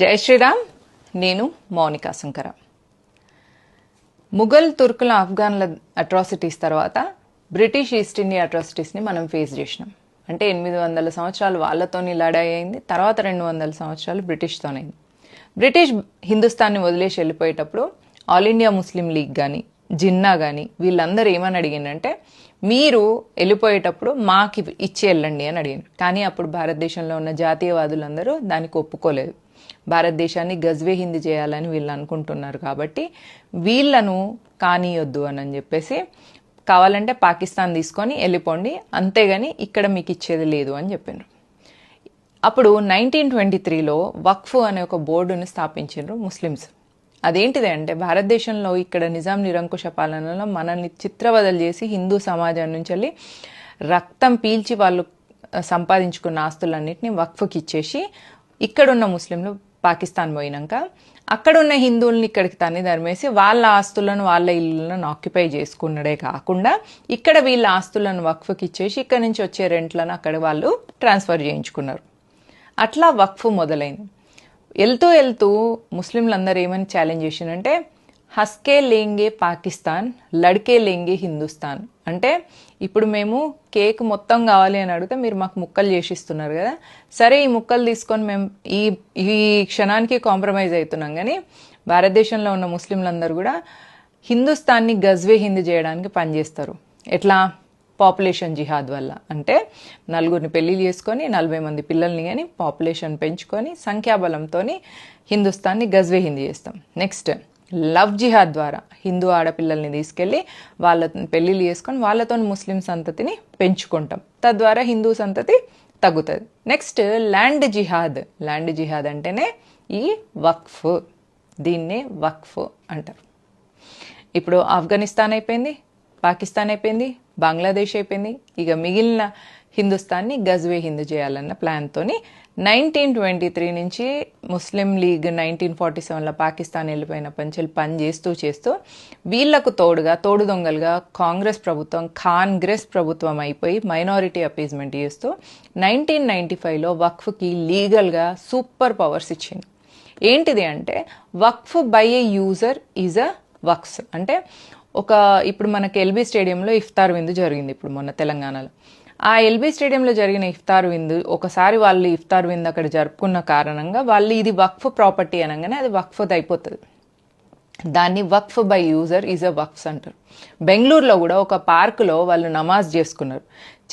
జై శ్రీరామ్. నేను మౌనికా శంకర. ముఘల్ తుర్కుల ఆఫ్ఘన్ల అట్రాసిటీస్ తర్వాత బ్రిటిష్ ఈస్ట్ ఇండియా అట్రాసిటీస్ని మనం ఫేస్ చేసినాం. అంటే ఎనిమిది వందల సంవత్సరాలు వాళ్ళతోని లడాయి అయింది తర్వాత రెండు వందల సంవత్సరాలు బ్రిటిష్తోనైంది బ్రిటిష్ హిందుస్థాన్ని వదిలేసి వెళ్ళిపోయేటప్పుడు ఆల్ ఇండియా ముస్లిం లీగ్ కానీ జిన్నా కానీ వీళ్ళందరూ ఏమని అడిగిందంటే మీరు వెళ్ళిపోయేటప్పుడు మాకు ఇచ్చి వెళ్ళండి అని అడిగారు కానీ అప్పుడు భారతదేశంలో ఉన్న జాతీయవాదులందరూ దానికి ఒప్పుకోలేదు. భారతదేశాన్ని గజ్వే హిందీ చేయాలని వీళ్ళు అనుకుంటున్నారు కాబట్టి వీళ్ళను కానీయొద్దు అని అని చెప్పేసి కావాలంటే పాకిస్తాన్ తీసుకొని వెళ్ళిపోండి. అంతేగాని ఇక్కడ మీకు ఇచ్చేది లేదు అని చెప్పారు అప్పుడు నైన్టీన్ ట్వంటీ త్రీలో వక్ఫ్ అనే ఒక బోర్డుని స్థాపించారు ముస్లిమ్స్. అదేంటిది అంటే భారతదేశంలో ఇక్కడ నిజాం నిరంకుశ పాలనలో మనల్ని చిత్రవదలు చేసి హిందూ సమాజం నుంచి వెళ్ళి రక్తం పీల్చి వాళ్ళు సంపాదించుకున్న ఆస్తులన్నింటినీ వక్ఫ్కి ఇచ్చేసి ఇక్కడున్న ముస్లింలు పాకిస్తాన్ పోయినాక అక్కడున్న హిందువుల్ని ఇక్కడికి తన్ని ధర్మేసి వాళ్ళ ఆస్తులను వాళ్ళ ఇళ్ళను ఆక్యుపై చేసుకున్నడే కాకుండా ఇక్కడ వీళ్ళ ఆస్తులను వక్ఫ్కి ఇచ్చేసి ఇక్కడ నుంచి వచ్చే రెంట్లను అక్కడ వాళ్ళు ట్రాన్స్ఫర్ చేయించుకున్నారు. అట్లా వక్ఫ్ మొదలైంది. వెళ్తూ వెళ్తూ ముస్లింలందరూ ఏమని ఛాలెంజ్ చేసిందంటే హస్కే లేంగే పాకిస్తాన్ లడ్కే లేంగే హిందుస్థాన్ అంటే ఇప్పుడు మేము కేక్ మొత్తం కావాలి అని అడిగితే మీరు మాకు ముక్కలు చేసిస్తున్నారు కదా. సరే ఈ ముక్కలు తీసుకొని మేము ఈ ఈ క్షణానికి కాంప్రమైజ్ అవుతున్నాం. కానీ భారతదేశంలో ఉన్న ముస్లింలందరూ కూడా హిందుస్థాన్ని గజ్వే హిందీ చేయడానికి పనిచేస్తారు ఎట్లా? పాపులేషన్ జిహాద్ వల్ల. అంటే నలుగురిని పెళ్ళిళ్ళు చేసుకొని నలభై మంది పిల్లల్ని కానీ పాపులేషన్ పెంచుకొని సంఖ్యాబలంతో హిందుస్థాన్ని గజ్వే హిందీ చేస్తాం. నెక్స్ట్ లవ్ జిహాద్ ద్వారా హిందూ ఆడపిల్లల్ని తీసుకెళ్ళి వాళ్ళ పెళ్ళిళ్ళు చేసుకొని వాళ్ళతో ముస్లిం సంతతిని పెంచుకుంటాం. తద్వారా హిందూ సంతతి తగ్గుతుంది. Next land jihad. Land jihad అంటేనే ఈ వక్ఫ్. దీన్నే వక్ఫ్ అంటారు. ఇప్పుడు ఆఫ్ఘనిస్తాన్ అయిపోయింది పాకిస్తాన్ అయిపోయింది బంగ్లాదేశ్ అయిపోయింది. ఇక మిగిలిన హిందుస్థాన్ని గజ్వే హిందూ చేయాలన్న ప్లాన్తోని నైన్టీన్ ట్వంటీ త్రీ నుంచి ముస్లిం లీగ్ నైన్టీన్ ఫార్టీ సెవెన్లో పాకిస్తాన్ వెళ్ళిపోయిన పంచెలు పని చేస్తూ చేస్తూ వీళ్ళకు తోడుగా తోడు దొంగలుగా కాంగ్రెస్ ప్రభుత్వం కాంగ్రెస్ ప్రభుత్వం అయిపోయి మైనారిటీ అపీజ్మెంట్ చేస్తూ నైన్టీన్ నైన్టీ ఫైవ్లో వక్ఫ్కి లీగల్గా సూపర్ పవర్స్ ఇచ్చింది. ఏంటిది అంటే Waqf by a user is a Waqf. అంటే ఒక ఇప్పుడు మనకి ఎల్బీ స్టేడియంలో ఇఫ్తార్ విందు జరిగింది ఇప్పుడు మొన్న తెలంగాణలో. ఆ ఎల్బీ స్టేడియంలో జరిగిన ఇఫ్తార్ విందు ఒకసారి వాళ్ళు ఇఫ్తార్ విందు అక్కడ జరుపుకున్న కారణంగా వాళ్ళు ఇది వక్ఫ్ ప్రాపర్టీ అనగానే అది వక్ఫ్ అయిపోతుంది దాన్ని Waqf by user is a Waqfs అంటారు బెంగళూరులో కూడా ఒక పార్కులో వాళ్ళు నమాజ్ చేసుకున్నారు.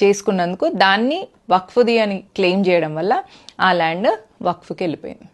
చేసుకున్నందుకు దాన్ని వక్ఫ్ది అని క్లెయిమ్ చేయడం వల్ల ఆ ల్యాండ్ వక్ఫ్కి వెళ్ళిపోయింది.